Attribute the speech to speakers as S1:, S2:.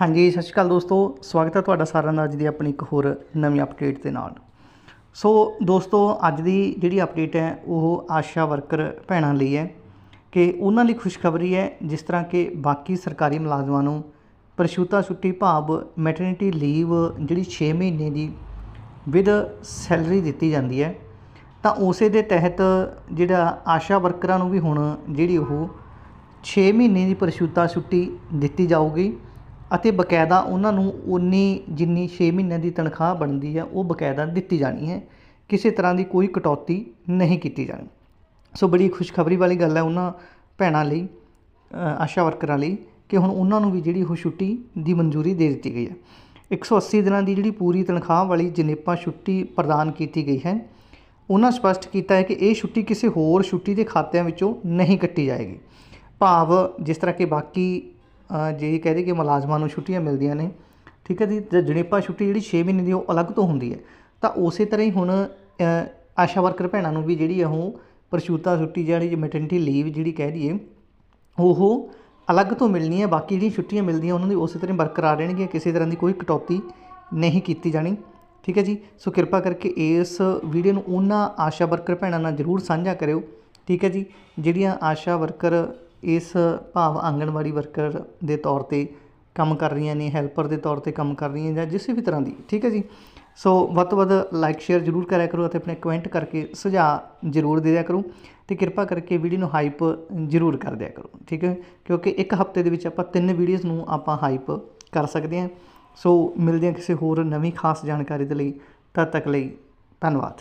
S1: ਹਾਂਜੀ, ਸਤਿ ਸ਼੍ਰੀ ਅਕਾਲ ਦੋਸਤੋ। ਸਵਾਗਤ ਹੈ ਤੁਹਾਡਾ ਸਾਰਿਆਂ ਦਾ ਅੱਜ ਦੀ ਆਪਣੀ ਇੱਕ ਹੋਰ ਨਵੀਂ ਅਪਡੇਟ ਦੇ ਨਾਲ। ਸੋ ਦੋਸਤੋ, ਅੱਜ ਦੀ ਜਿਹੜੀ ਅਪਡੇਟ ਹੈ, ਉਹ ਆਸ਼ਾ ਵਰਕਰ ਭੈਣਾਂ ਲਈ ਹੈ ਕਿ ਉਹਨਾਂ ਲਈ ਖੁਸ਼ਖਬਰੀ ਹੈ, ਜਿਸ ਤਰ੍ਹਾਂ ਕਿ ਬਾਕੀ ਸਰਕਾਰੀ ਮੁਲਾਜ਼ਮਾਂ ਨੂੰ ਪ੍ਰਸ਼ੂਤਾ ਛੁੱਟੀ ਭਾਵ ਮੈਟਰਨਿਟੀ ਲੀਵ ਜਿਹੜੀ 6 ਮਹੀਨੇ ਦੀ ਵਿਦ ਸੈਲਰੀ ਦਿੱਤੀ ਜਾਂਦੀ ਹੈ। ਤਾਂ ਉਸੇ ਦੇ ਤਹਿਤ ਜਿਹੜਾ ਆਸ਼ਾ ਵਰਕਰਾਂ ਨੂੰ ਵੀ ਹੁਣ ਜਿਹੜੀ ਉਹ 6 ਮਹੀਨੇ ਦੀ ਪ੍ਰਸ਼ੂਤਾ ਛੁੱਟੀ ਦਿੱਤੀ ਜਾਊਗੀ। ਅਤੇ ਬਕਾਇਦਾ ਉਹਨਾਂ ਨੂੰ ਉਨੀ ਜਿੰਨੀ 6 ਮਹੀਨਿਆਂ ਦੀ ਤਨਖਾਹ ਬਣਦੀ ਹੈ, ਉਹ ਬਕਾਇਦਾ ਦਿੱਤੀ ਜਾਣੀ ਹੈ। ਕਿਸੇ ਤਰ੍ਹਾਂ ਦੀ ਕੋਈ ਕਟੌਤੀ ਨਹੀਂ ਕੀਤੀ ਜਾਣੀ। ਸੋ ਬੜੀ ਖੁਸ਼ਖਬਰੀ ਵਾਲੀ ਗੱਲ ਹੈ ਉਹਨਾਂ ਭੈਣਾਂ ਲਈ ਆਸ਼ਾ ਵਰਕਰਾਂ ਲਈ ਕਿ ਹੁਣ ਉਹਨਾਂ ਨੂੰ ਵੀ ਜਿਹੜੀ ਉਹ ਛੁੱਟੀ ਦੀ ਮਨਜ਼ੂਰੀ ਦੇ ਦਿੱਤੀ ਗਈ ਹੈ। 180 ਦਿਨਾਂ ਦੀ ਜਿਹੜੀ ਪੂਰੀ ਤਨਖਾਹ ਵਾਲੀ ਜਨੇਪਾ ਛੁੱਟੀ ਪ੍ਰਦਾਨ ਕੀਤੀ ਗਈ ਹੈ, ਉਹਨਾਂ ਸਪਸ਼ਟ ਕੀਤਾ ਹੈ ਕਿ ਇਹ ਛੁੱਟੀ ਕਿਸੇ ਹੋਰ ਛੁੱਟੀ ਦੇ ਖਾਤਿਆਂ ਵਿੱਚੋਂ ਨਹੀਂ ਕੱਟੀ ਜਾਏਗੀ। ਭਾਵ ਜਿਸ ਤਰ੍ਹਾਂ ਕਿ ਬਾਕੀ ਜੇ ਕਹਿ ਕਹਦੇ ਕਿ ਮੁਲਾਜ਼ਮਾਂ ਨੂੰ ਛੁੱਟੀਆਂ ਮਿਲਦੀਆਂ ਨੇ, ਠੀਕ ਹੈ ਜੀ? ਜਣੇਪਾ ਛੁੱਟੀ ਜਿਹੜੀ 6 ਮਹੀਨੇ ਦੀ ਉਹ ਅਲੱਗ ਤੋਂ ਹੁੰਦੀ ਹੈ। ਤਾਂ ਉਸੇ ਤਰ੍ਹਾਂ ਹੀ ਹੁਣ ਆਸ਼ਾ ਵਰਕਰ ਭੈਣਾਂ ਨੂੰ ਵੀ ਜਿਹੜੀ ਆ ਉਹ ਪ੍ਰਸ਼ੂਤਾ ਛੁੱਟੀ ਜਿਹੜੀ ਮੈਟਰਨਿਟੀ ਲੀਵ ਜਿਹੜੀ ਕਹਿ ਦਈਏ, ਉਹ ਅਲੱਗ ਤੋਂ ਮਿਲਣੀ ਹੈ। ਬਾਕੀ ਜਿਹੜੀਆਂ ਛੁੱਟੀਆਂ ਮਿਲਦੀਆਂ ਉਹਨਾਂ ਦੀ ਉਸੇ ਤਰ੍ਹਾਂ ਬਰਕਰਾਰ ਰਹਿਣਗੀਆਂ। ਕਿਸੇ ਤਰ੍ਹਾਂ ਦੀ ਕੋਈ ਕਟੌਤੀ ਨਹੀਂ ਕੀਤੀ ਜਾਣੀ, ਠੀਕ ਹੈ ਜੀ? ਸੋ ਕਿਰਪਾ ਕਰਕੇ ਇਸ ਵੀਡੀਓ ਨੂੰ ਉਹਨਾਂ ਆਸ਼ਾ ਵਰਕਰ ਭੈਣਾਂ ਨਾਲ ਜਰੂਰ ਸਾਂਝਾ ਕਰਿਓ, ਠੀਕ ਹੈ ਜੀ? ਜਿਹੜੀਆਂ ਆਸ਼ਾ ਵਰਕਰ ਇਸ ਭਾਵ ਆਂਗਣਵਾੜੀ ਵਰਕਰ ਦੇ ਤੌਰ ਤੇ ਕੰਮ ਕਰ ਰਹੀਆਂ ਨੇ, ਹੈਲਪਰ ਦੇ ਤੌਰ ਤੇ ਕੰਮ ਕਰ ਰਹੀਆਂ ਜਾਂ ਜਿਸ ਵੀ ਤਰ੍ਹਾਂ ਦੀ, ਠੀਕ ਹੈ ਜੀ? ਸੋ ਵੱਧ ਤੋਂ ਵੱਧ ਲਾਈਕ ਸ਼ੇਅਰ ਜਰੂਰ ਕਰਿਆ ਕਰੋ ਅਤੇ ਆਪਣੇ ਕਮੈਂਟ ਕਰਕੇ ਸੁਝਾਅ ਜਰੂਰ ਦੇ ਦਿਆ ਕਰੋ ਤੇ ਕਿਰਪਾ ਕਰਕੇ ਵੀਡੀਓ ਨੂੰ ਹਾਈਪ ਜਰੂਰ ਕਰ ਦਿਆ ਕਰੋ, ਠੀਕ ਹੈ? ਕਿਉਂਕਿ ਇੱਕ ਹਫ਼ਤੇ ਦੇ ਵਿੱਚ ਆਪਾਂ ਤਿੰਨ ਵੀਡੀਓਜ਼ ਨੂੰ ਆਪਾਂ ਹਾਈਪ ਕਰ ਸਕਦੇ ਹਾਂ। ਸੋ ਮਿਲਦੇ ਹਾਂ ਕਿਸੇ ਹੋਰ ਨਵੀਂ ਖਾਸ ਜਾਣਕਾਰੀ ਦੇ ਲਈ, ਤਦ ਤੱਕ ਲਈ ਧੰਨਵਾਦ।